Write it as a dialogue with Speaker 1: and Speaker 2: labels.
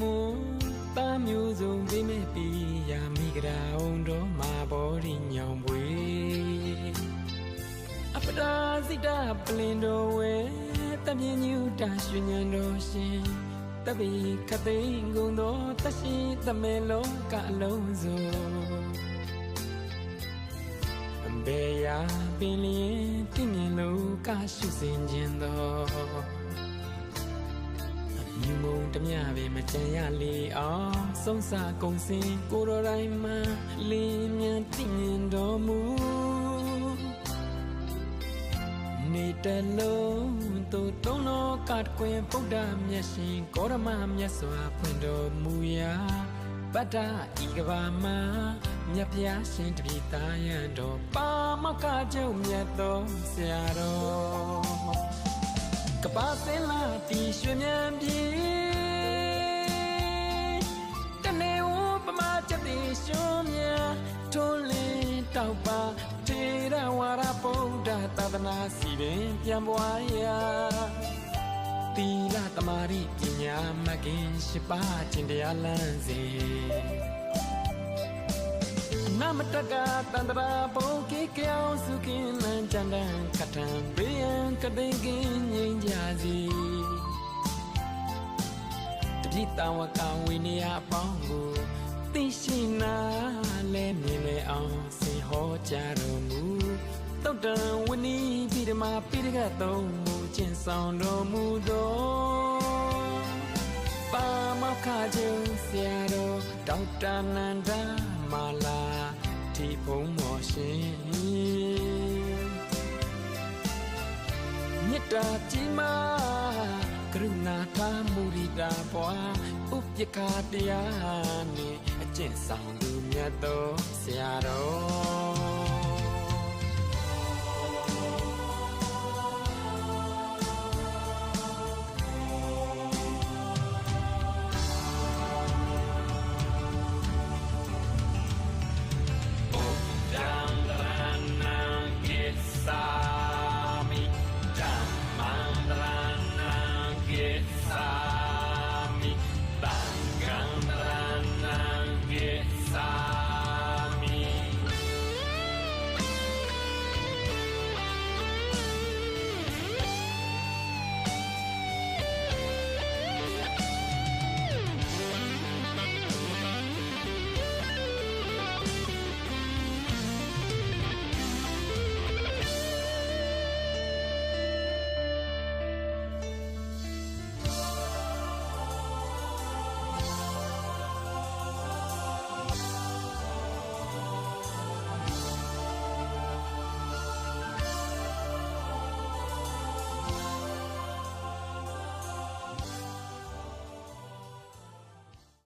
Speaker 1: မွန်ပန်းမျိုးစုံသိမဲ့ပြီးယာမိကရာအောင်တော်မှာဘောရီညောင်ပွေအပဒါစိတပလင်တော်ဝဲတမြင်ညူတာရွှေညံတော်ရှင်တပိခသိန်ကုန်တော်တရှိတမဲလောကအလုံးစုံအဘေယာပင်လျင်ပြင်းမြင်လောကရှုစင်ခြင်းတော် မြူမုံတမျှပဲမကြံရလေအောင်ဆုံးစာကုန်စင်ကိုတော်တိုင်းမှာလင်းမြန်တည်မြင်တော်မူနေတလုံးသူတုံးတော်ကတကွင်ဗုဒ္ဓမြတ်ရှင်ကောရမမြတ်စွာဖွင့်တော်မူရာပတ္တဤကဘာမှာမြတ်ဖျားရှင်တပိသားရန်တော်ပါမောက္ခကျုံမြတ်တော်ဆရာတော် ကပ္ပစင်လာတီရွှေမြန်ပြေတနေဝပမာချက်တီရွှေမြန်ထွန်းလင်းတောက်ပါထေရဝါရဗုဒ္ဓသာသနာစီရင်ပြန်ပွားရာသီလသမာဓိပညာမဂ်ကင်ရှိပါခြင်းတရားလမ်းစီနမတကတန္တရာဘုံကေကြောင်စုကင်းလန်းကြံတန်ကထံဘေး ရန်ကတိန်ကင်းငြိမ်းကြစီတပိတဝကဝိနည်းအပေါင်းကိုသိရှိနာလဲမြင်လဲအောင်စင်ဟောကြားတော်မူတုတ်တံဝဏီပိဓမာပိဋကသုံးမူခြင်းဆောင်တော်မူသောပါမောက္ခကျုံဆရာတော်ဒေါက်တာနန္ဒာမာလာဒီဘုံမော်ရှင် မေတ္တာကြီးမားကရုဏာထားမူရိတာပွားဥပ္ပခာတရားနှင့်အကျင့်ဆောင်သူမြတ်သောဆရာတော်